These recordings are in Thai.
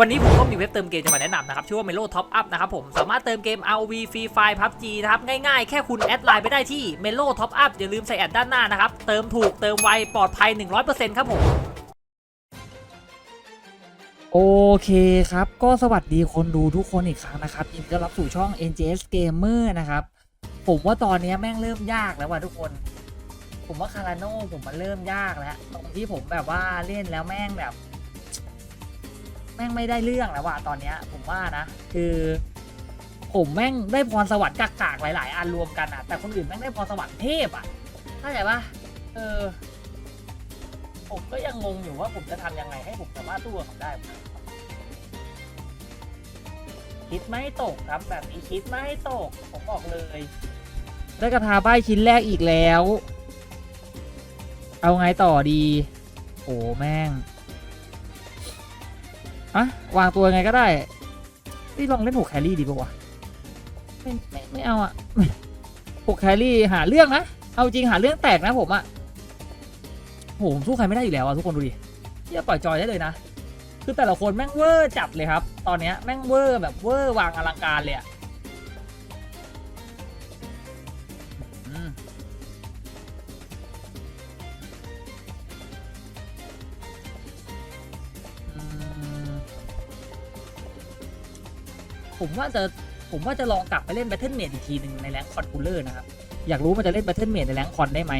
วันนี้ผมก็มีเว็บเติมเกมจะมาแนะนำนะครับ ชื่อว่า Melo Top Up นะครับผม สามารถเติมเกม ROV Free Fire PUBG นะครับ ง่ายๆ แค่คุณแอดไลน์ไปได้ที่ Melo Top Up อย่าลืมใส่แอดด้านหน้านะครับ เติมถูกเติมไว ปลอดภัย 100%ครับผมโอเคครับ ก็สวัสดีคนดูทุกคนอีกครั้งนะครับยินดีต้อนรับสู่ช่อง NJS Gamer นะครับ ผมว่าตอนนี้แม่งเริ่มยากแล้วว่ะทุกคน ผมว่าคาราโน่ผมมันเริ่มยากแล้วตรงที่ผมแบบว่าเล่นแล้วแม่งแบบ แม่งไม่ได้เรื่องแล้วว่ะตอนเนี้ยผมว่านะ คือ ผมแม่งได้พรสวรรค์กากๆหลาย ๆ อันรวมกันอะแต่คนอื่นแม่งได้พรสวรรค์เทพอะเข้าใจปะเออ ผมก็ยังงงอยู่ว่าผมจะทำยังไงให้ผมสามารถสู้กับเขาได้ คิดไม่ตกครับแบบนี้คิดไม่ตก ผมบอกเลย ได้กระทาใบชิ้นแรกอีกแล้ว เอาไงต่อดี โอ้แม่ง อะวางตัวไงก็ได้นี่ลองเล่นหกแครี่ดีป่าวะไม่ไม่ไม่เอาอะหกแครี่หาเรื่องนะ เอาจริงหาเรื่องแตกนะผมอะโหผมสู้ใครไม่ได้อยู่แล้วอะทุกคนดูดิอย่าปล่อยจอยได้เลยนะ คือแต่ละคนแม่งเวอร์จัดเลยครับ ตอนเนี้ยแม่งเวอร์แบบเวอร์วางอลังการเลยอะ ผมว่าจะผมว่าจะลองกลับไปเล่น Battle Mage อีกทีหนึ่งในแรงคอนคูลเลอร์นะครับ อยากรู้มันจะเล่น Battle Mage ในแรงคอนได้ไหม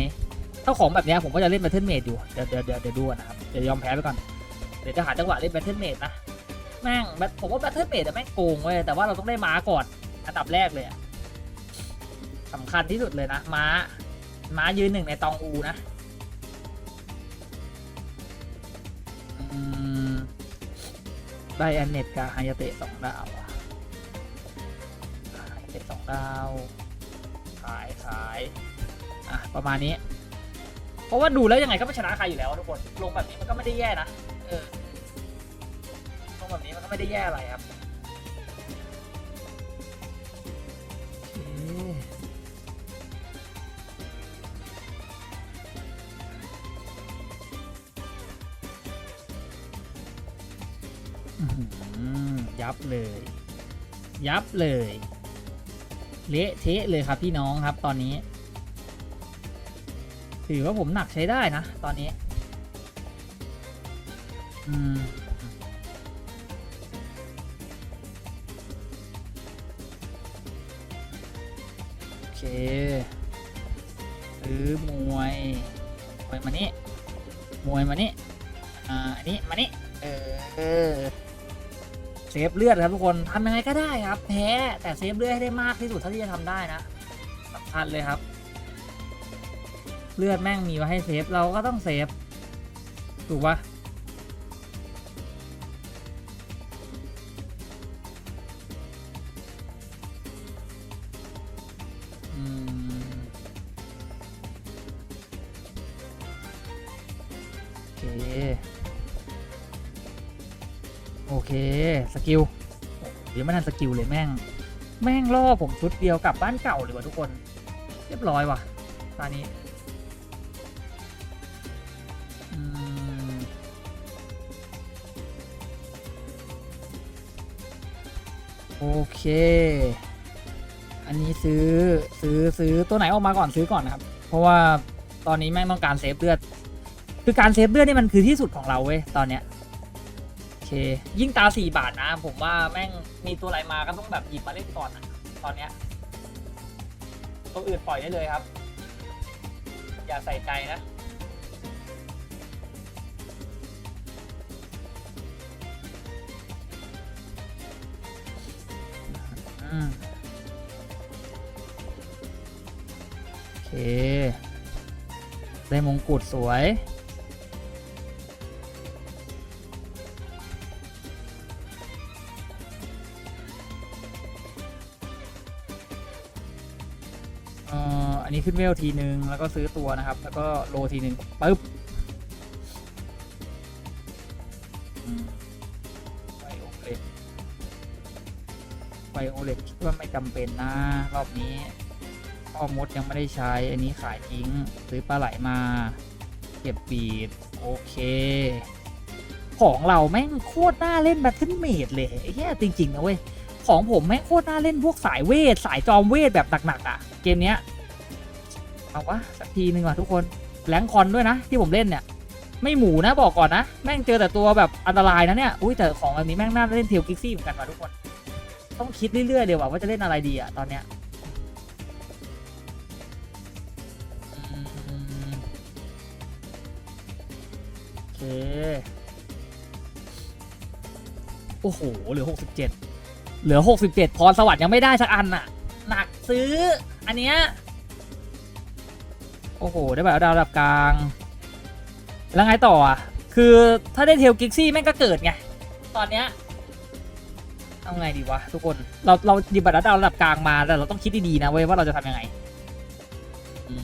ถ้าของแบบนี้ผมก็จะเล่น Battle Mage อยู่เดี๋ยวเดี๋ยวเดี๋ยวดูนะครับเดี๋ยวยอมแพ้ไปก่อนเดี๋ยวจะหาจังหวะเล่น Battle Mage นะแม่งผมว่า Battle Mage อะแม่งโกงเว้ยแต่ว่าเราต้องได้ม้าก่อนอันดับแรกเลยสำคัญที่สุดเลยนะม้า ม้ายืนหนึ่งในตองอูนะได้แอนเน็ตกับไฮยาเตะสองดาวอะ เตะสองดาวขายขายอะประมาณนี้ เพราะว่าดูแล้วยังไงก็ไม่ชนะใครอยู่แล้วอะทุกคนลงแบบนี้มันก็ไม่ได้แย่นะเออลงแบบนี้มันก็ไม่ได้แย่อะไรครับโอเคอื้อหือยับเลย ยับเลย เละเทะเลยครับพี่น้องครับ ตอนนี้ ถือว่าผมหนักใช้ได้นะ ตอนนี้ อืมโอเคซื้อมวยมวยมานี่มวยมานี่อ่าอันนี้มานี่เออ ซฟเลือดครับทุกคนทำยังไงก็ได้ครับแพ้แต่เซฟเลือดให้ได้มากที่สุดเท่าที่จะทำได้นะสำคัญเลยครับ เลือดแม่งมีไว้ให้เซฟเราก็ต้องเซฟถูกปะ สกิลเลยแม่ง แม่งล่อผมชุดเดียวกับบ้านเก่าเลยว่ะทุกคน เรียบร้อยว่ะตอนนี้โอเค อันนี้ซื้อซื้อซื้อตัวไหนออกมาก่อนซื้อก่อนนะครับ เพราะว่าตอนนี้แม่งต้องการเซฟเลือด คือการเซฟเลือดนี่มันคือที่สุดของเราเว้ยตอนเนี้ย เค ยิ่งตาสี่บาทนะ ผมว่าแม่งมีตัวอะไรมาก็ต้องแบบหยิบมาเล่นก่อนนะตอนเนี้ยตัวอื่นปล่อยได้เลยครับ อย่าใส่ใจนะอืมโอเค ได้มงกุฎสวย ขึ้นเวลทีนึง แล้วก็ซื้อตัวนะครับ แล้วก็โลทีนึงปึ๊บไวโอเล็กไวโอเล็กคิดว่าไม่จำเป็นนะ รอบนี้พ่อมดยังไม่ได้ใช้ อันนี้ขายทิ้ง ซื้อปลาไหลมา เก็บบีด โอเค ของเราแม่งโคตรน่าเล่นแบทเทิลเมดเลยไอ้เหี้ยจริง ๆ นะเว้ย ของผมแม่งโคตรน่าเล่นพวกสายเวท สายจอมเวทแบบหนักๆอะ เกมเนี้ย เอาวะสักทีหนึ่งว่ะทุกคนแรงคอนด้วยนะที่ผมเล่นเนี่ย ไม่หมูนะบอกก่อนนะ แม่งเจอแต่ตัวแบบอันตรายนะเนี่ยอุ้ยแต่ของแบบนี้แม่งน่าเล่นเทลกิกซี่เหมือนกันว่ะทุกคน ต้องคิดเรื่อยๆเดี๋ยวว่าจะเล่นอะไรดีอะตอนเนี้ยอืมโอเคโอ้โหเหลือ 67 เหลือ 67 พรสวรรค์ยังไม่ได้สักอันอะหนักซื้ออันเนี้ย โอ้โห ได้แบบดาวระดับกลาง แล้วไงต่ออะ คือถ้าได้เทลกิกซี่แม่งก็เกิดไง ตอนเนี้ย เอาไงดีวะทุกคน เราเราหยิบบัตรดาวระดับกลางมาแต่เราต้องคิดดีๆนะเว้ยว่าเราจะทำยังไงอืม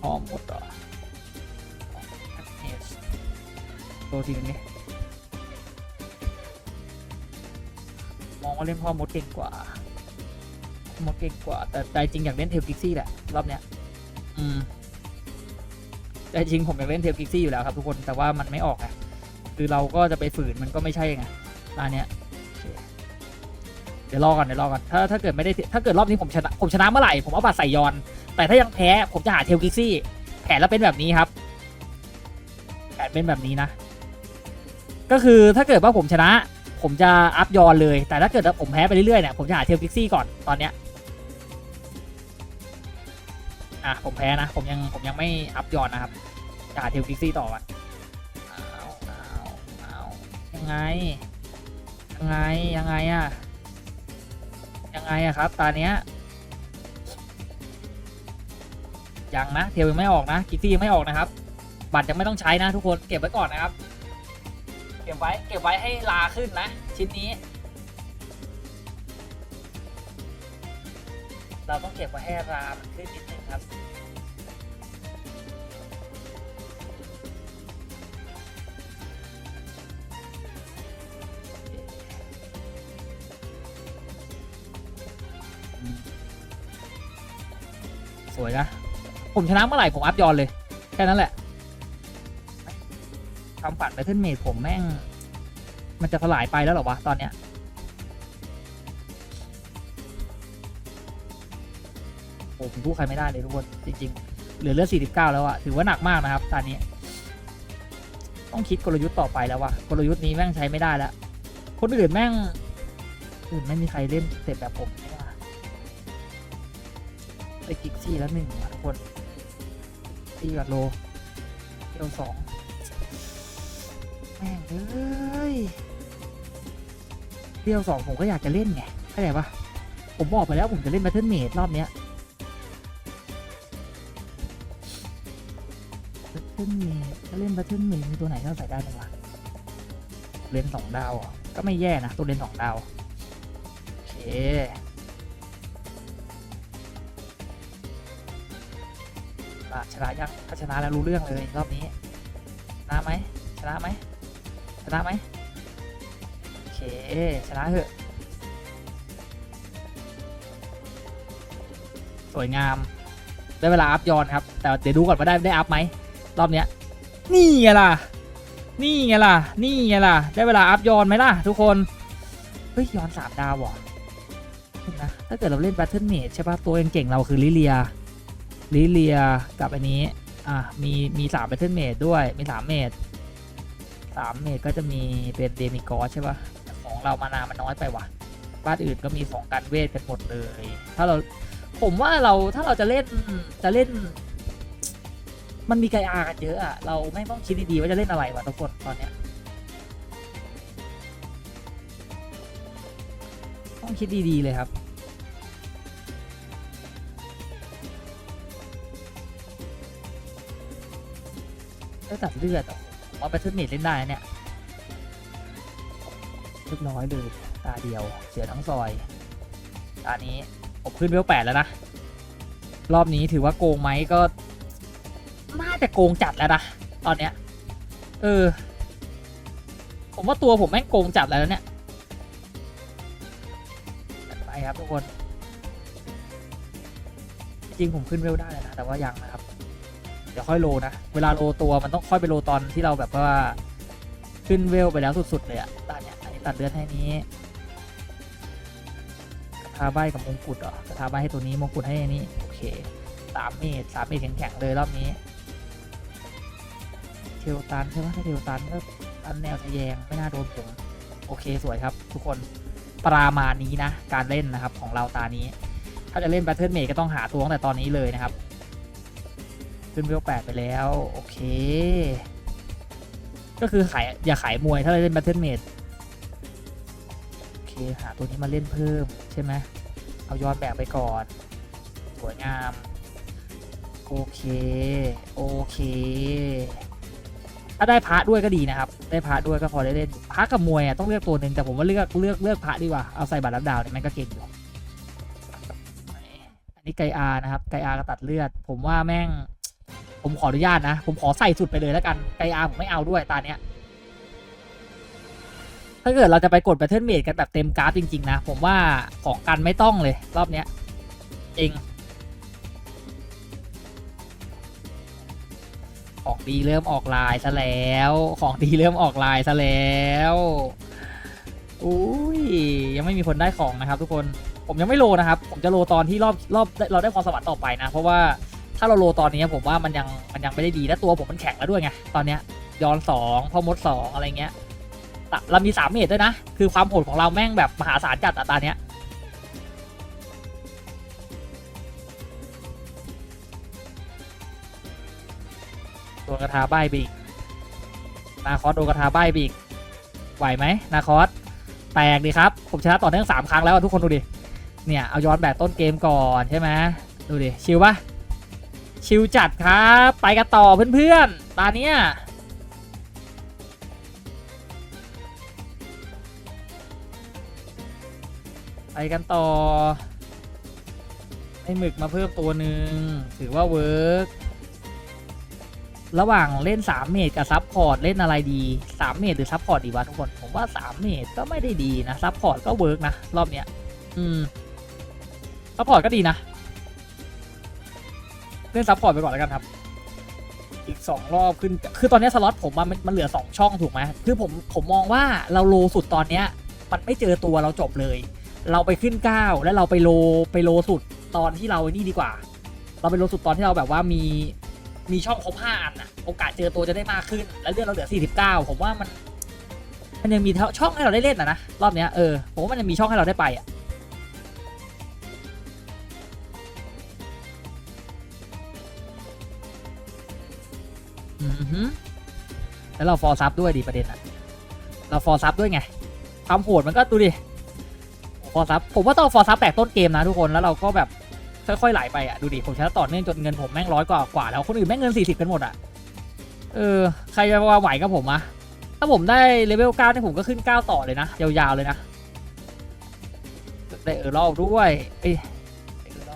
พอหมดเหรอโตทีนึงนี่มองว่าเล่นพ่อมดเก่งกว่าพ่อมดเก่งกว่า แต่ใจจริงอยากเล่นเทลกิกซี่แหละรอบเนี้ย อืม ใจจริงผมอยากเล่นเทลกิกซี่อยู่แล้วครับทุกคนแต่ว่ามันไม่ออกไงคือเราก็จะไปฝืนมันก็ไม่ใช่ไงร้านเนี้ยเดี๋ยวรอก่อนเดี๋ยวรอก่อนถ้าถ้าเกิดไม่ได้ถ้าเกิดรอบนี้ผมชนะผมชนะเมื่อไหร่ผมเอาบัตรใส่ยอน แต่ถ้ายังแพ้ผมจะหาเทลกิกซี่แผนแล้วเป็นแบบนี้ครับแผนเป็นแบบนี้นะ ก็คือถ้าเกิดว่าผมชนะ ผมจะอัพยอนเลย แต่ถ้าเกิดว่าผมแพ้ไปเรื่อยๆเนี่ยผมจะหาเทลกิกซี่ก่อนตอนเนี้ย อะผมแพ้นะ ผมยังผมยังไม่อัพยอนนะครับจะหาเทลกิกซี่ต่อวะอ้าวอ้าวอ้ายังไง ยังไง ยังไงอะ ยังไงอะครับ ตาเนี้ย ยังนะ เทลยังไม่ออกนะกิฟซี่ยังไม่ออกนะครับ บัตรยังไม่ต้องใช้นะทุกคน เก็บไว้ก่อนนะครับ เก็บไว้ เก็บไว้ให้ลาขึ้นนะ ชิ้นนี้เราต้องเก็บไว้ให้รามันขึ้นนิดนึง ครับสวยนะ ผมชนะเมื่อไหร่ผมอัพยอนเลย แค่นั้นแหละคำฝันแบทเทิลเมดผมแม่ง มันจะสลายไปแล้วหรอวะ ตอนเนี้ย โอ้ผมพูดใครไม่ได้เลยทุกคนจริงๆ เหลือเลือด49 แล้วอะถือว่าหนักมากนะครับ ตอนนี้ ต้องคิดกลยุทธ์ต่อไปแล้วว่ะกลยุทธ์นี้แม่งใช้ไม่ได้แล้ว คนอื่นแม่งอื่นไม่มีใครเล่นเสร็จแบบผมไม่ได้ไปกิกซี่แล้วหนึ่งทุกคนตีกับโลเอลสองแม่งเอ้ยเดียวสองผมก็อยากจะเล่นไงเข้าใจปะผมบอกไปแล้วผมจะเล่น Battle Mage รอบเนี้ย Battle Mage ถ้าเล่น Battle Mage มีตัวไหนที่เราใส่ได้บ้างวะเลนสองดาวอะก็ไม่แย่นะ ตัวเลนสองดาว โอเคชนะยังถ้าชนะแล้วรู้เรื่องเลยรอบนี้ชนะไหมชนะไหมชนะไหมโอเคชนะเถอะสวยงาม ได้เวลาอัพยอนครับ แต่เดี๋ยวดูก่อนว่าได้ได้อัพไหม รอบเนี้ย นี่ไงล่ะ นี่ไงล่ะ นี่ไงล่ะ ได้เวลาอัพยอนไหมล่ะ ทุกคน เฮ้ยยอนสามดาวเหรอนะถ้าเกิดเราเล่น Battle Mage ใช่ปะตัวเก่งๆเราคือลิเลีย ลิเลียกับอันนี้ อะ มีมีสามแบทเทิลเมดด้วย มีสามเมดสามเมดก็จะมีเป็นเดมิกอสใช่ปะของเรามานามันน้อยไปว่ะ บ้านอื่นก็มีสองการเวทกันหมดเลย ถ้าเราผมว่าเราถ้าเราจะเล่นจะเล่น มันมีไกอากันเยอะอะเราไม่ต้องคิดดีๆว่าจะเล่นอะไรวะทุกคนตอนเนี้ยต้องคิดดีๆเลยครับได้ตัดเลือดอะผมว่าแบทเทิลเมดเล่นได้เนี่ยเรียบร้อยเลยตาเดียวเสียทั้งซอยตานี้ผมขึ้นเวลแปดแล้วนะ รอบนี้ถือว่าโกงไหมก็ จะโกงจัดแล้วนะตอนเนี้ย เออ ผมว่าตัวผมแม่งโกงจัดแล้วเนี่ยไปครับทุกคน จริงผมขึ้นเวลได้แล้วนะแต่ว่ายังนะครับ เดี๋ยวค่อยโลนะ เวลาโลตัวมันต้องค่อยไปโลตอนที่เราแบบว่าขึ้นเวลไปแล้วสุดๆเลยอะตาเนี่ยอันนี้ตัดเลือดให้นี้กระทาใบกับมงกุฎเหรอกระทาใบให้ตัวนี้มงกุฎให้อันนี้โอเคสามเมตรสามเมตรแข็งๆเลยรอบนี้ ทลตันใช่ไหมถ้าเทลตันก็ตันแนวทะแยงไม่น่าโดนผมโอเคสวยครับ ทุกคนประมาณนี้นะ การเล่นนะครับของเราตานี้ ถ้าจะเล่นแบทเทิลเมก็ต้องหาตัวตั้งแต่ตอนนี้เลยนะครับ ขึ้นเวลแปดไปแล้ว โอเค ก็คือขายอย่าขายมวยถ้าเราเล่นแบทเทิลเมดโอเคหาตัวนี้มาเล่นเพิ่มใช่ไหมเอายอนแบบไปก่อน สวยงาม โอเค โอเค ถ้าได้พระด้วยก็ดีนะครับ ได้พระด้วยก็พอได้เล่นพระกับมวยอะต้องเลือกตัวหนึ่งแต่ผมว่าเลือกเลือกเลือกพระดีกว่า เอาใส่บัตรรับดาวเนี่ยมันก็เก่งอยู่อันนี้ไกอานะครับ ไกอาก็ตัดเลือด ผมว่าแม่ง ผมขออนุญาตนะ ผมขอใส่สุดไปเลยแล้วกัน ไกอาผมไม่เอาด้วยตาเนี้ย ถ้าเกิดเราจะไปกดแบทเทิลเมดกันแบบเต็มกราฟจริงๆนะ ผมว่าของกันไม่ต้องเลย รอบเนี้ยจริง ของดีเริ่มออกลายซะแล้ว ของดีเริ่มออกลายซะแล้วอุ้ยยังไม่มีคนได้ของนะครับ ทุกคนผมยังไม่โลนะครับ ผมจะโลตอนที่รอบรอบเราได้ความสวรรค์ต่อไปนะ เพราะว่าถ้าเราโลตอนนี้ผมว่ามันยังมันยังไม่ได้ดีและตัวผมมันแข็งแล้วด้วยไงตอนเนี้ยย้อนสองพ่อมดสองอะไรเงี้ยเรามีสามเมตรด้วยนะ คือความโหดของเราแม่งแบบมหาศาลจัดอะตาเนี้ย โดนกระทาใบไปอีก นาคอสโดนกระทาใบไปอีก ไหวไหมนาคอสแตกดีครับ ผมชนะต่อเนื่องสามครั้งแล้วทุกคนดูดิ เนี่ย เอาย้อนแบบต้นเกมก่อนใช่ไหมดูดิ ชิลปะชิลจัดครับ ไปกันต่อเพื่อนๆ ตาเนี้ยไปกันต่อ ให้หมึกมาเพิ่มตัวหนึ่งถือว่าเวิร์ก ระหว่างเล่น 3 เมตรกับซับพอร์ตเล่นอะไรดี 3 เมตรหรือซับพอร์ตดีวะทุกคน ผมว่า 3 เมตรก็ไม่ได้ดีนะซับพอร์ตก็เวิร์กนะ รอบเนี้ย อืมซัพพอร์ตก็ดีนะ เล่นซัพพอร์ตไปก่อนแล้วกันครับ อีก 2 รอบขึ้น คือตอนนี้สล็อตผมมันมันเหลือ 2 ช่องถูกไหมคือผมผมมองว่าเราโลสุดตอนเนี้ย มันไม่เจอตัวเราจบเลย เราไปขึ้น 9 แล้วเราไปโลไปโลสุดตอนที่เรานี่ดีกว่า เราไปโลสุดตอนที่เราแบบว่ามี มีช่องครบ5อันอะโอกาสเจอตัวจะได้มากขึ้น แล้วเลือดเราเหลือ 49 ผมว่ามัน มันยังมีช่องให้เราได้เล่นอะนะรอบเนี้ยเออผมว่ามันยังมีช่องให้เราได้ไปอะอือหือแล้วเราฟอร์ซับด้วยดิประเด็นอะเราฟอร์ซับด้วยไงความโหดมันก็ดูดิฟอร์ซับผมว่าต้องฟอร์ซับแตกต้นเกมนะทุกคนแล้วเราก็แบบ ค่อยๆไหลไปอะดูดิผมชนะต่อเนื่องจนเงินผมแม่งร้อยกว่ากว่าแล้วคนอื่นแม่งเงินสี่สิบกันหมดอะเออใครจะมาไหวกับผมอะถ้าผมได้เลเวลเก้าเนี่ยผมก็ขึ้นเก้าต่อเลยนะ ยาวๆเลยนะได้เออรอบด้วยเอ้ยได้เอ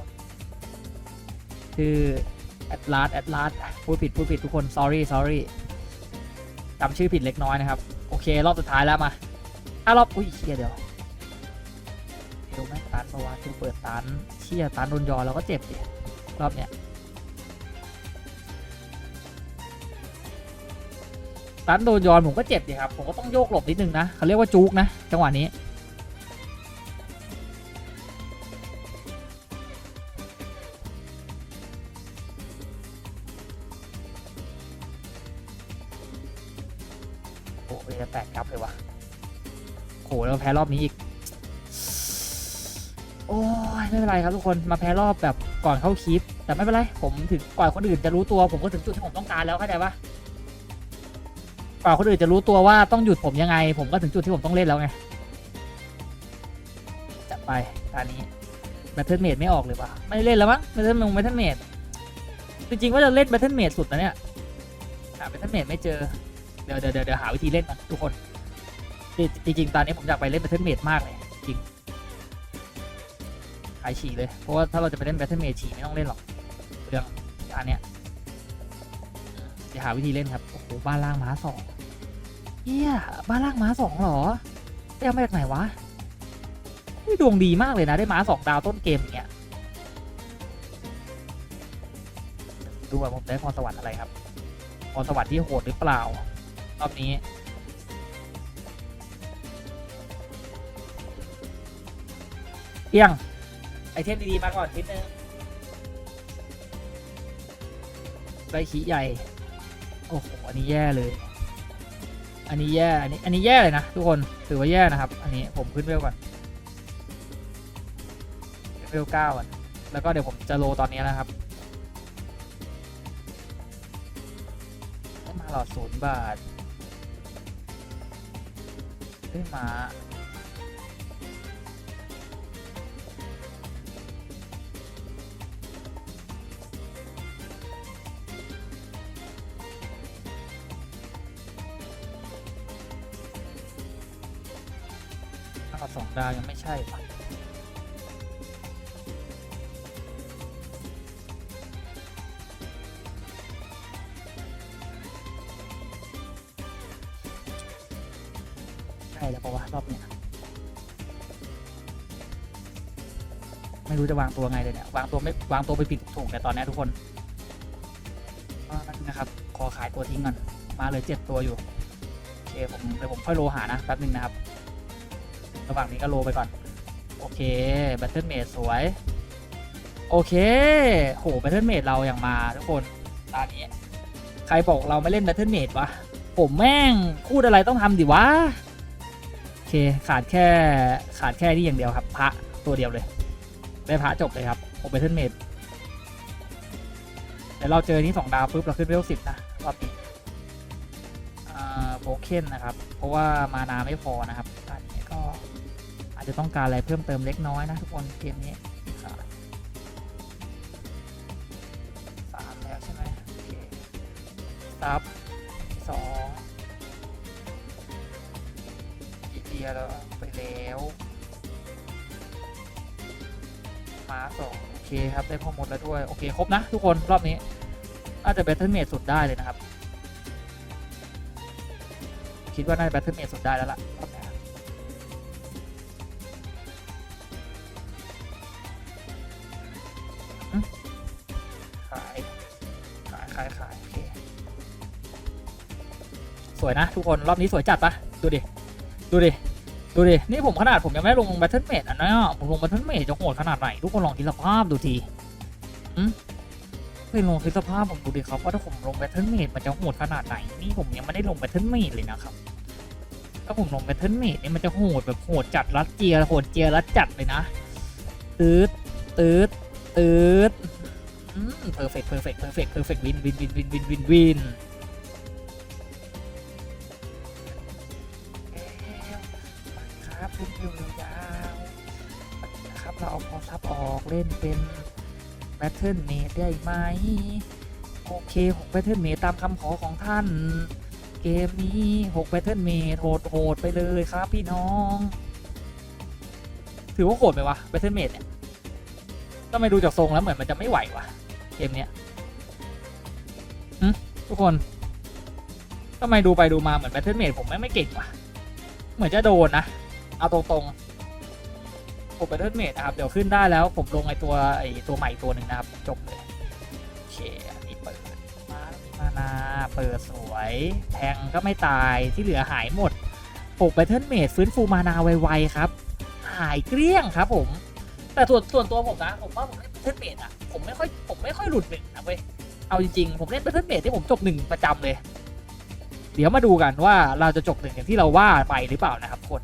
คือแอดลาสแอดลาสพูดผิดพูดผิดทุกคน sorry sorry จำชื่อผิดเล็กน้อยนะครับ โอเค รอบสุดท้ายแล้วมาถ้ารอบ อุ้ยเดี๋ยว เดี๋ยวแม่งตันปะวะเดี๋ยวเปิดตันเชี่ยตันโดนยอเราก็เจ็บดิรอบเนี้ยตันโดนยอนผมก็เจ็บดิครับผมก็ต้องโยกหลบนิดนึงนะเขาเรียกว่าจุกนะจังหวะนี้โอ้ยจะแตกกลับเลยวะโหแล้วแพ้รอบนี้อีก โอ้ยไม่เป็นไรครับทุกคนมาแพ้รอบแบบก่อนเข้าคลิป แต่ไม่เป็นไรผมถึงก่อนคนอื่นจะรู้ตัวผมก็ถึงจุดที่ผมต้องการแล้วเข้าใจปะก่อนคนอื่นจะรู้ตัวว่าต้องหยุดผมยังไง ผมก็ถึงจุดที่ผมต้องเล่นแล้วไงจัดไปตอนนี้แบทเทิลเมดไม่ออกเลยวะไม่เล่นแล้วมั้งแบทเทิลมงแบทเทิลเมดจริงๆว่าจะเล่นแบทเทิลเมดสุดนะเนี่ยหาแบทเทิลเมดไม่เจอเดี๋ยวเดี๋ยวเดี๋ยวหาวิธีเล่นก่อนทุกคนจริงจริงๆตอนนี้ผมอยากไปเล่นแบทเทิลเมดมากเลยจริง ขายฉี่เลย เพราะว่าถ้าเราจะไปเล่นแบทเทิลเมจฉี่ไม่ต้องเล่นหรอกเรื่องอันเนี้ยจะหาวิธีเล่นครับ โอ้โห บ้านล่างม้าสองเฮียบ้านล่างม้าสองหรอได้มาจากไหนวะดวงดีมากเลยนะ ได้ม้าสองดาวต้นเกมเนี้ยดูว่าผมได้พรสวรรค์อะไรครับพรสวรรค์ที่โหดหรือเปล่ารอบนี้เอียง ไอเทมดีๆมาก่อนนิดนึงได้ขีใหญ่ โอ้โห อันนี้แย่เลย อันนี้แย่ อันนี้ อันนี้แย่เลยนะทุกคน ถือว่าแย่นะครับ อันนี้ผมขึ้นเวลก่อนขึ้นเวลเก้าก่อน แล้วก็เดี๋ยวผมจะโลตอนนี้นะครับได้มาหลอดศูนย์บาทได้มา ดาวยังไม่ใช่ว่ะใช่แล้วเพราะว่ารอบเนี้ยไม่รู้จะวางตัวไงเลยเนี่ยวางตัวไม่วางตัวไปผิดถูกแต่ตอนนี้ทุกคนนนะครับขอขายตัวทิ้งก่อนมาเลยเจ็ดตัวอยู่โอเคผมเดี๋ยวผมค่อยโลหานะแป๊บนึงนะครับ ระหว่างนี้ก็โลไปก่อน โอเคแบตเทิลเมดสวย โอเค โหแบตเทิลเมดเราอย่างมาทุกคนตอนนี้ ใครบอกเราไม่เล่นแบตเทิลเมดวะ ผมแม่งพูดอะไรต้องทำดิวะ โอเคขาดแค่ขาดแค่ที่อย่างเดียวครับ พระตัวเดียวเลย ได้พระจบเลยครับโอแบตเทิลเมดเดี๋ยวเราเจอนี้สองดาวปุ๊บเราขึ้นเวลสิบนะรอบนี้โบเคนนะครับ เพราะว่ามานาไม่พอนะครับ อาจจะต้องการอะไรเพิ่มเติมเล็กน้อยนะทุกคนเกมนี้สามแล้วใช่ไหมโอเคซับสองอีเดียแล้วไปแล้วมาสองโอเคครับ ได้พอหมดแล้วด้วย โอเค ครบนะทุกคนรอบนี้น่าจะแบทเทิลเมดสุดได้เลยนะครับ คิดว่าน่าจะแบทเทิลเมดสุดได้แล้วล่ะ วยนะทุกคนรอบนี้สวยจัดปะดูดิ ดูดิ ดูดิ นี่ผมขนาดผมยังไม่ลงแบทเทิลเมดอะนะผมลงแบทเทิลเมดจะโหดขนาดไหน ทุกคนลองคิดสภาพดูทีอืมเฮ้ยลงคิดสภาพผมดูดิครับว่าถ้าผมลงแบทเทิลเมดมันจะโหดขนาดไหน นี่ผมยังไม่ได้ลงแบทเทิลเมดเลยนะครับ ถ้าผมลงแบทเทิลเมดเนี่ยมันจะโหดแบบโหดจัดรัดเจียโหดเจียรัดจัดเลยนะตืดตืดตืดอืมเพอร์เฟกต์เพอร์เฟกต์เพอร์เฟกต์เพอร์เฟกต์วินวินวินวินวินวิน ออกเล่นเป็นแบทเทิลเมดได้ไหม โอเคหกแบทเทิลเมดตามคำขอของท่าน เกมนี้หกแบทเทิลเมดโหดโหดไปเลยครับพี่น้อง ถือว่าโหดไหมวะแบทเทิลเมดเนี่ยก็ไม่ดูจากทรงแล้วเหมือนมันจะไม่ไหววะเกมเนี้ยทุกคนทำไมดูไปดูมาเหมือนแบทเทิลเมดผมไม่ไม่เก่งว่ะ เหมือนจะโดนนะ เอาตรงๆ ผมแบทเทิลเมดนะครับ เดี๋ยวขึ้นได้แล้วผมลงไอตัวไอตัวใหม่ตัวหนึ่งนะครับ จบเลย โอเค อันนี้เปิดมามานาเปิดสวย แทงก็ไม่ตายที่เหลือหายหมดปกแบทเทิลเมดฟื้นฟูมานาไวๆครับ หายเกลี้ยงครับผม แต่ส่วนส่วนตัวผมนะผมว่าผมเล่นแบทเทิลเมดอะผมไม่ค่อยผมไม่ค่อยหลุดหนึ่งนะเว้ยเอาจริงๆผมเล่นแบทเทิลเมดที่ผมจบหนึ่งประจำเลย เดี๋ยวมาดูกันว่าเราจะจบหนึ่งอย่างที่เราว่าไปหรือเปล่านะครับคน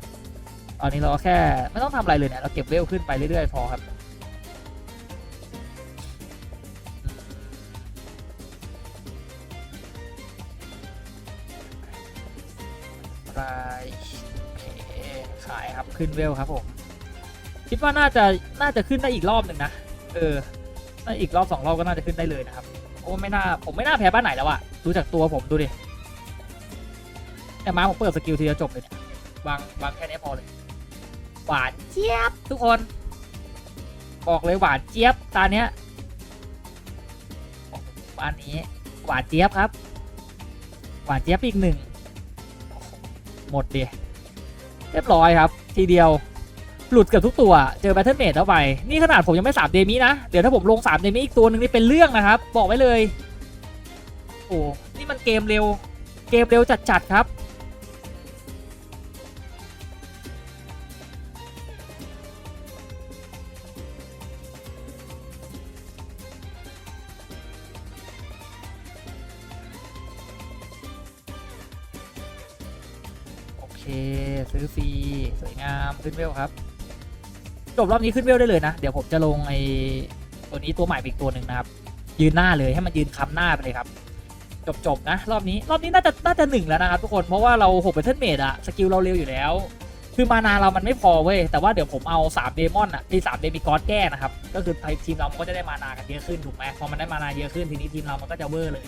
ตอนนี้เราแค่ไม่ต้องทำอะไรเลยเนี่ยเราเก็บเวลขึ้นไปเรื่อยๆพอครับ รายเคขายครับขึ้นเวลครับผมคิดว่าน่าจะน่าจะขึ้นได้อีกรอบหนึ่งนะเออถ้าอีกรอบสองรอบก็น่าจะขึ้นได้เลยนะครับโอ้ไม่น่าผมไม่น่าแพ้บ้านไหนแล้วอะดูจากตัวผมดูดิแต่มาผมเปิดสกิลทีเดียวจบเลยเนี่ยวางวางแค่นี้พอเลย หวานเจี๊ยบทุกคน บอกเลยหวานเจี๊ยบตาเนี้ยบ้านนี้หวานเจี๊ยบครับ หวานเจี๊ยบอีกหนึ่งหมดดิเรียบร้อยครับ ทีเดียว หลุดเกือบทุกตัว เจอแบทเทิลเมดเข้าไป นี่ขนาดผมยังไม่3เดมินะ เดี๋ยวถ้าผมลง3เดมิอีกตัวหนึ่งนี่เป็นเรื่องนะครับ บอกไว้เลย โอ้ นี่มันเกมเร็ว เกมเร็วจัดๆครับ เวลครับ จบรอบนี้ขึ้นเวลได้เลยนะ เดี๋ยวผมจะลงไอตัวนี้ตัวใหม่อีกตัวหนึ่งนะครับ ยืนหน้าเลยให้มันยืนค้ำหน้าไปเลยครับ จบจบนะ รอบนี้รอบนี้น่าจะน่าจะหนึ่งแล้วนะครับทุกคนเพราะว่าเราหกเป็นเทนเมดอะสกิลเราเร็วอยู่แล้ว คือมานาเรามันไม่พอเว้ยแต่ว่าเดี๋ยวผมเอา3เดมอนอะที่สามเดมิกอสแก้นะครับก็คือทีมเรามันก็จะได้มานากันเยอะขึ้นถูกไหมพอมันได้มานาเยอะขึ้นทีนี้ทีมเรามันก็จะเวอร์เลย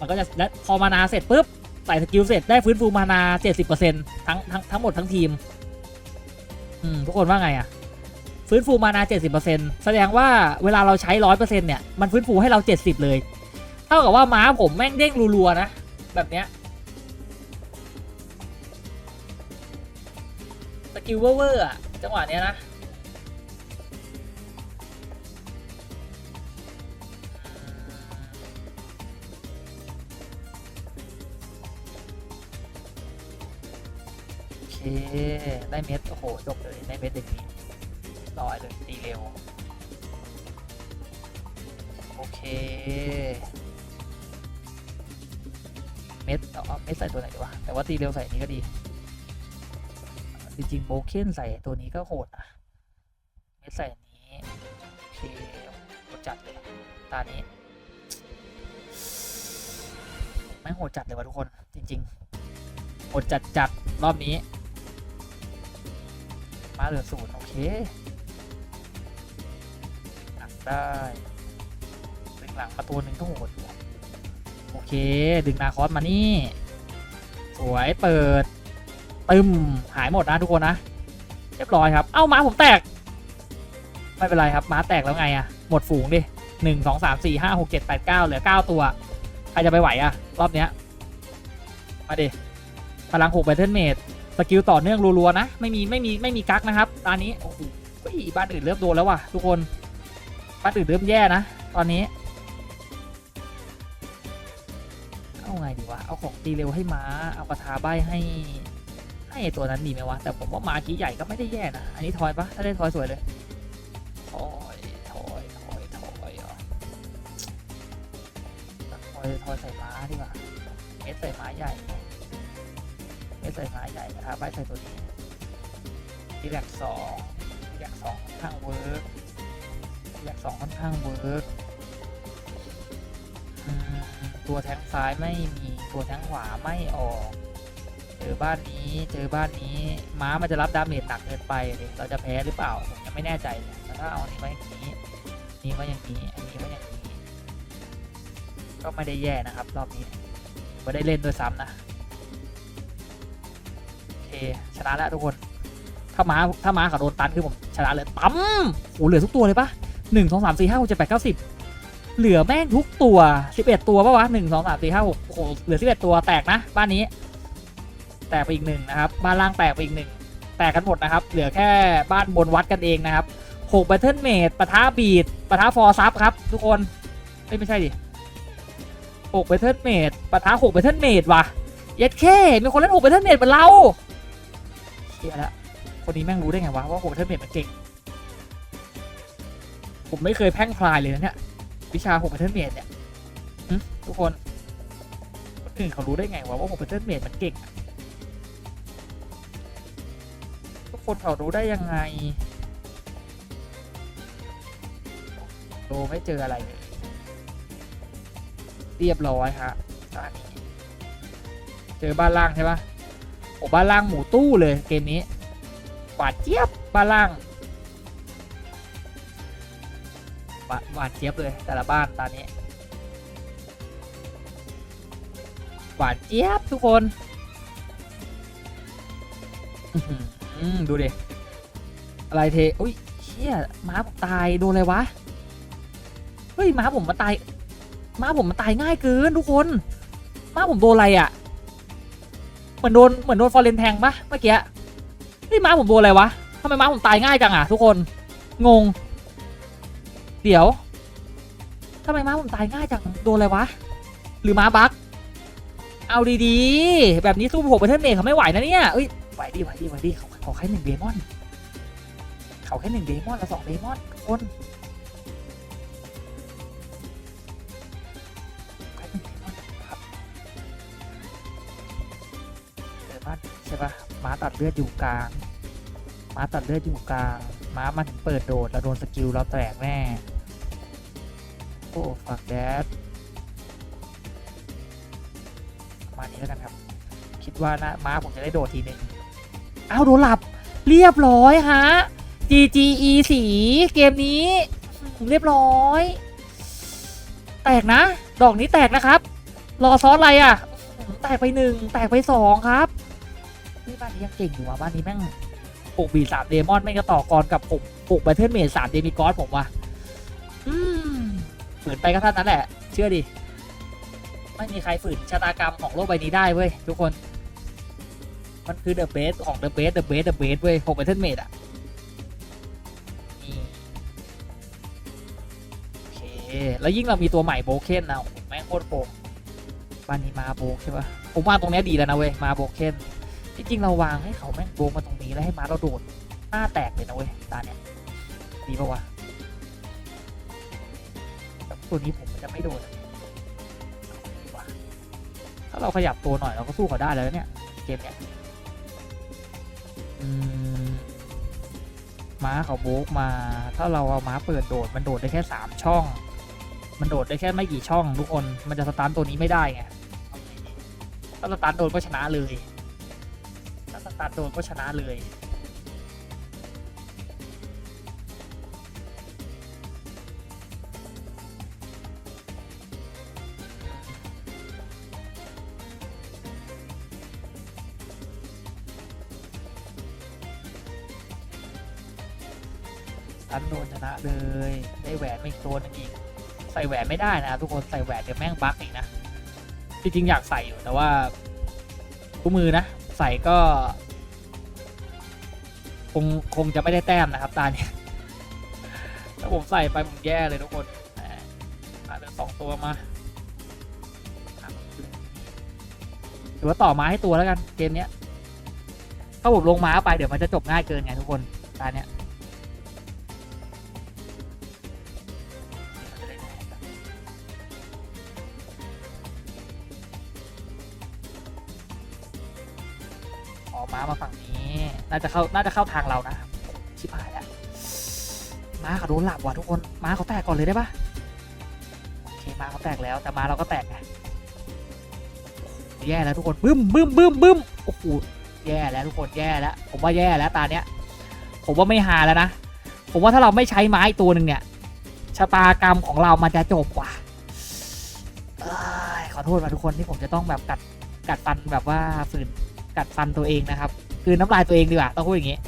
มันก็จะและพอมานาเสร็จปุ๊บใส่สกิลเสร็จได้ฟื้นฟูมานา 70%ทั้งทั้งทั้งหมดทั้งทีม ทุกคนว่าไงอะฟื้นฟูมานา 70%แสดงว่าเวลาเราใช้ 100%เนี่ย มันฟื้นฟูให้เรา 70 เลย เท่ากับว่าม้าผมแม่งเด้งรัวๆนะ แบบเนี้ยสกิลเวอร์อะจังหวะเนี้ยนะ ได้เม็ดโอ้โหจบเลยได้เม็ดอย่างนี้ลอยเลยตีเร็ว โอเค เม็ดเอาเอาเม็ดใส่ตัวไหนดีวะ แต่ว่าตีเร็วใส่นี้ก็ดี จริงๆโบเคนใส่ตัวนี้ก็โหดนะเม็ดใส่นี้โอเคโหดจัดเลยตานี้ไม่โหดจัดเลยวะทุกคน จริง ๆโหดจัดจัดรอบนี้ มาเหลือศูนย์โอเคหักได้ดึงหลังมาตัวหนึ่งก็โหดอยู่โอเค ดึงนาคอสมานี่ สวยเปิดตึมหายหมดนะทุกคนนะ เรียบร้อยครับ เอ้าม้าผมแตก ไม่เป็นไรครับม้าแตกแล้วไงอะหมดฝูงดิหนึ่งสองสามสี่ห้าหกเจ็ดแปดเก้าเหลือเก้าตัว ใครจะไปไหวอะรอบเนี้ย มาดิพลังหกแบทเทิลเมด สกิลต่อเนื่องรัวๆนะ ไม่มีไม่มีไม่มีกักนะครับตอนนี้โอ้โหเฮ้บ้านอื่นเริ่มโดนแล้วว่ะทุกคนบ้านอื่นเริ่มแย่นะ ตอนนี้เอาไงดีวะเอาของตีเร็วให้ม้าเอากระทาใบให้ให้ตัวนั้นดีไหมวะแต่ผมว่าม้าขี้ใหญ่ก็ไม่ได้แย่นะอันนี้ทอยปะถ้าได้ทอยสวยเลยทอยทอยทอยทอยเหรอทอยทอยใส่ม้าดีกว่าเอสใส่ม้ใหญ่ เอสใส่ไม้ใหญ่นะครับใบใส่ตัวนี้ดีแลกสองดีแลกสองค่อนข้างเวิร์กดีแลกสองค่อนข้างเวิร์กตัวแทงซ้ายไม่มีตัวแทงขวาไม่ออก เจอบ้านนี้เจอบ้านนี้ ม้ามันจะรับดาเมจหนักเกินไปเราจะแพ้หรือเปล่าผมยังไม่แน่ใจเลยแต่ถ้าเอาอันนี้ไว้อย่างนี้นี้ไว้อย่างนี้อันนี้ไว้อย่างนี้ก็ไม่ได้แย่นะครับ รอบนี้ไม่ได้เล่นด้วยซ้ำนะ ชนะแล้วทุกคน ถ้าม้าถ้าม้าเขาโดนตันคือผมชนะเลยปั๊มโอ้เหลือทุกตัวเลยปะหนึ่งสองสามสี่ห้าหกเจ็ดแปดเก้าสิบเหลือแม่งทุกตัวสิบเอ็ดตัวปะวะหนึ่งสองสามสี่ห้าหกโอ้โหเหลือสิบเอ็ดตัวแตกนะ บ้านนี้ แตกไปอีกหนึ่งนะครับ บ้านล่างแตกไปอีกหนึ่งแตกกันหมดนะครับ เหลือแค่บ้านบนวัดกันเองนะครับหกแบทเทิลเมดปะทะบีดปะทะฟอร์ซับครับ ทุกคนเอ้ยไม่ใช่ดิหกเบทเทิลเมดปะทะหกเบทเทิลเมดว่ะเย็ดแค่มีคนเล่นหกเบทเทิลเมดเป็นเรา เียละคนนี้แม่งรู้ได้ไงวะว่าหกเทเทิลเมดมันเก่ง ผมไม่เคยแพ่งพลายเลยนะเนี่ยวิชาหกเทเทิลเมดเนี่ยทุกคนคนอื่นเขารู้ได้ไงวะว่าหกเทเทิลเมดมันเก่งทุกคนเขารู้ได้ยังไงโดไม่เจออะไรเลยเรียบร้อยฮะตอนนี้เจอบ้านล่างใช่ปะ โอ้บ้านล่างหมูตู้เลยเกมนี้หวานเจี๊ยบบ้านล่างหวานหวานเจี๊ยบเลยแต่ละบ้านตอนนี้หวานเจี๊ยบทุกคนอื้อหือดูดิอะไรเท อุ้ยเชี่ยม้าผมตายโดนอะไรวะ เฮ้ยม้าผมมาตายม้าผมมันตายง่ายเกินทุกคนม้าผมโดนอะไรอะ่ะ มือนโดนเหมือนโดนฟอร์เรนแทงปะเมื่อกี้นี่ม้าผมโดนอะไรวะทำไมม้าผมตายง่ายจังอะทุกคนงง เดี๋ยวทำไมม้าผมตายง่ายจังโดนอะไรวะ หรือม้าบั๊กเอาดีๆ แบบนี้สู้ผมไปเทนเมทเขาไม่ไหวนะเนี่ยเอ้ยไหวดีไหวดีไหวดีเขาขอแค่หนึ่งเดมอนเขาแค่หนึ่งเดมอนและสองเดมอนทุกคน ใช่ปะม้าตัดเลือดอยู่กลาง ม้าตัดเลือดอยู่กลาง ม้ามันเปิดโดดแล้วโดนสกิลเราแตกแน่ โอ้ฝักแดดมานี้แล้วกันครับ คิดว่านะม้าผมจะได้โดดทีหนึ่งอ้าวโดนหลับ เรียบร้อยฮะ GGE สีเกมนี้เรียบร้อย แตกนะ ดอกนี้แตกนะครับ รอซอสอะไรอะ แตกไปหนึ่งแตกไปสองครับ นี่ยังเก่งอยู่ว่ะบ้านนี้แม่งปลูกบีสามเดมอนแม่งก็ต่อกรกับผมปลูกแบทเทิลเมดสามเดมิกอสผมว่ะอืมฝืนไปก็เท่านั้นแหละ เชื่อดิ ไม่มีใครฝืนชะตากรรมของโลกใบนี้ได้เว้ยทุกคน มันคือเดอะเบสของเดอะเบสเดอะเบสเดอะเบสเว้ยหกแบทเทิลเมดอะโอเค แล้วยิ่งเรามีตัวใหม่โบเคนนะแม่งโคตรโกงบ้านนี้มาโบกใช่ปะผมว่าตรงเนี้ยดีแล้วนะเว้ยมาโบกเคน จริงๆเราวางให้เขาแม่งโบกมาตรงนี้แล้วให้ม้าเราโดดหน้าแตกเลยนะเว้ยตาเนี้ยดีปะวะแต่ตัวนี้ผมมันจะไม่โดดอะดีกว่าถ้าเราขยับตัวหน่อยเราก็สู้เขาได้แล้วเนี่ยเกมเนี้ยม้าเขาโบกมา ถ้าเราเอาม้าเปิดโดด มันโดดได้แค่สามช่อง มันโดดได้แค่ไม่กี่ช่องทุกคน มันจะสตาร์ทตัวนี้ไม่ได้ไง ถ้าสตาร์ทโดนก็ชนะเลย ตาร์ทโดนก็ชนะเลย ตันโดนชนะเลย ได้แหวนไมาอีกตัวนึงอีก ใส่แหวนไม่ได้นะทุกคนใส่แหวนเดี๋ยวแม่งบั๊กอีกนะ จริงๆอยากใส่อยู่แต่ว่าคู่มือนะ ใส่ก็ คงคงจะไม่ได้แต้มนะครับตาเนี่ยถ้าผมใส่ไปผมแย่เลยทุกคนมาเหลือสองตัวมาหรือว่าต่อมาให้ตัวแล้วกันเกมเนี้ยถ้าผมลงม้าไปเดี๋ยวมันจะจบง่ายเกินไงทุกคนตาเนี้ย น่าจะเข้าน่าจะเข้าทางเรานะชิบหายแล้วม้าเขาโดนหลับว่ะทุกคนม้าเขาแตกก่อนเลยได้ปะโอเคม้าเขาแตกแล้วแต่ม้าเราก็แตกไงแย่แล้วทุกคนบึ้มบึ้มบึ้มบึ้มโอ้โหแย่แล้วทุกคนแย่แล้วผมว่าแย่แล้วตาเนี้ย ผมว่าไม่หาแล้วนะผมว่าถ้าเราไม่ใช้ไม้ตัวหนึ่งเนี่ยชะตากรรมของเรามันจะจบกว่าขอโทษมาทุกคนที่ผมจะต้องแบบกัดกัดฟันแบบว่าฝืนกัดฟันตัวเองนะครับ คือน้ำลายตัวเองดีกว่าต้องพูดอย่างนี้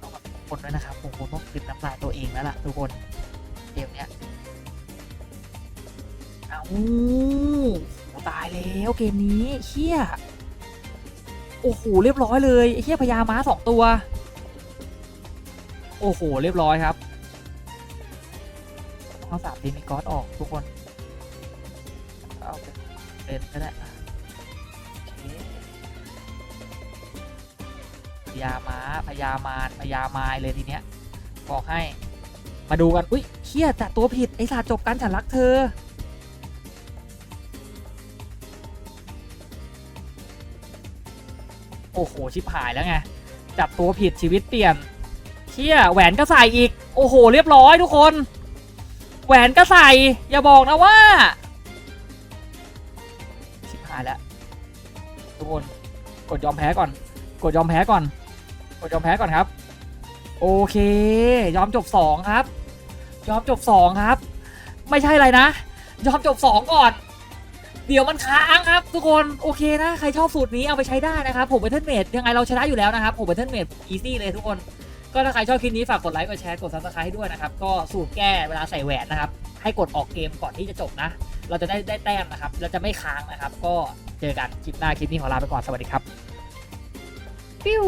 ต้องแบบคนด้วยนะครับผมคงต้องคืนน้ำลายตัวเองแล้วล่ะทุกคนเกมเนี้ยเอาตายแล้วเกมนี้เฮียโอ้โหเรียบร้อยเลยเฮียพญาม้าสองตัว โอ้โหเรียบร้อยครับเอาสามดีมิกอสออกทุกคนเอาเป็นเป็นก็ได้ พญาม้าพญามารพญามายเลยทีเนี้ยบอกให้มาดูกัน อุ้ยเครียดจัดตัวผิด ไอ้สาจบกันฉันรักเธอ โอ้โห ชิบหายแล้วไง จับตัวผิดชีวิตเปลี่ยนเชี่ยแหวนก็ใส่อีก โอ้โห เรียบร้อยทุกคน แหวนก็ใส่ อย่าบอกนะว่า ชิบหายแล้ว ทุกคน กดยอมแพ้ก่อน กดยอมแพ้ก่อน กดยอมแพ้ก่อนครับ โอเค ยอมจบสองครับ ยอมจบสองครับ ไม่ใช่อะไรนะ ยอมจบสองก่อน เดี๋ยวมันค้างครับ ทุกคนโอเคนะใครชอบสูตรนี้เอาไปใช้ได้นะครับผมเป็นเทนเมดยังไงเราชนะอยู่แล้วนะครับผมเป็นเทนเมดอีซี่เลยทุกคนก็ถ้าใครชอบคลิปนี้ฝากกดไลค์กดแชร์กดซับสไครต์ให้ด้วยนะครับก็สูตรแก้เวลาใส่แหวนนะครับให้กดออกเกมก่อนที่จะจบนะ เราจะได้ได้แต้มนะครับ เราจะไม่ค้างนะครับ ก็เจอกันคลิปหน้าคลิปนี้ขอลาไปก่อน สวัสดีครับ ปิ้ว